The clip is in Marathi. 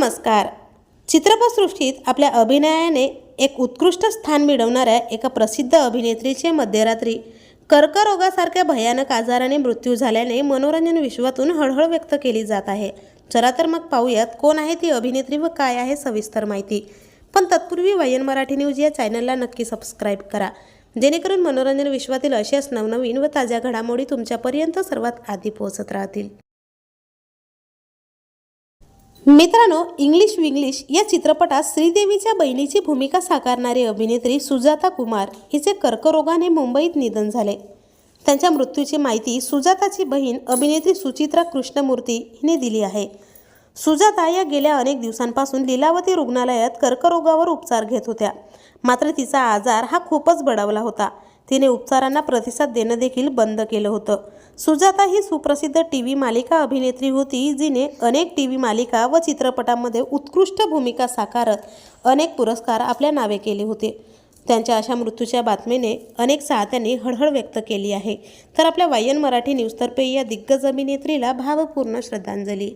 नमस्कार. चित्रपटसृष्टीत आपल्या अभिनयाने एक उत्कृष्ट स्थान मिळवणाऱ्या एका प्रसिद्ध अभिनेत्रीचे मध्यरात्री कर्करोगासारख्या भयानक आजाराने मृत्यू झाल्याने मनोरंजन विश्वातून हळहळ व्यक्त केली जात आहे. चला तर मग पाहूयात कोण आहे ती अभिनेत्री व काय आहे सविस्तर माहिती. पण तत्पूर्वी वायन मराठी न्यूज या चॅनलला नक्की सबस्क्राईब करा. जेणेकरून मनोरंजन विश्वातील अशाच नवनवीन व ताज्या घडामोडी तुमच्यापर्यंत सर्वात आधी पोहोचत राहतील. मित्रांनो इंग्लिश विंग्लिश या चित्रपटात श्रीदेवीच्या बहिणीची भूमिका साकारणारी अभिनेत्री सुजाता कुमार हिचे कर्करोगाने मुंबईत निधन झाले. त्यांच्या मृत्यूची माहिती सुजाताची बहीण अभिनेत्री सुचित्रा कृष्णमूर्ती हिने दिली आहे. सुजाता या गेल्या अनेक दिवसांपासून लीलावती रुग्णालयात कर्करोगावर उपचार घेत होत्या. मात्र तिचा आजार हा खूपच बडावला होता. तिने उपचारांना प्रतिसाद देणं देखील बंद केलं होतं. सुजाता ही सुप्रसिद्ध टी व्ही मालिका अभिनेत्री होती जिने अनेक टी व्ही मालिका व चित्रपटांमध्ये उत्कृष्ट भूमिका साकारत अनेक पुरस्कार आपल्या नावे केले होते. त्यांच्या अशा मृत्यूच्या बातमीने अनेक चाहत्यांनी हळहळ व्यक्त केली आहे. तर आपल्या वायन मराठी न्यूजतर्फे या दिग्गज अभिनेत्रीला भावपूर्ण श्रद्धांजली.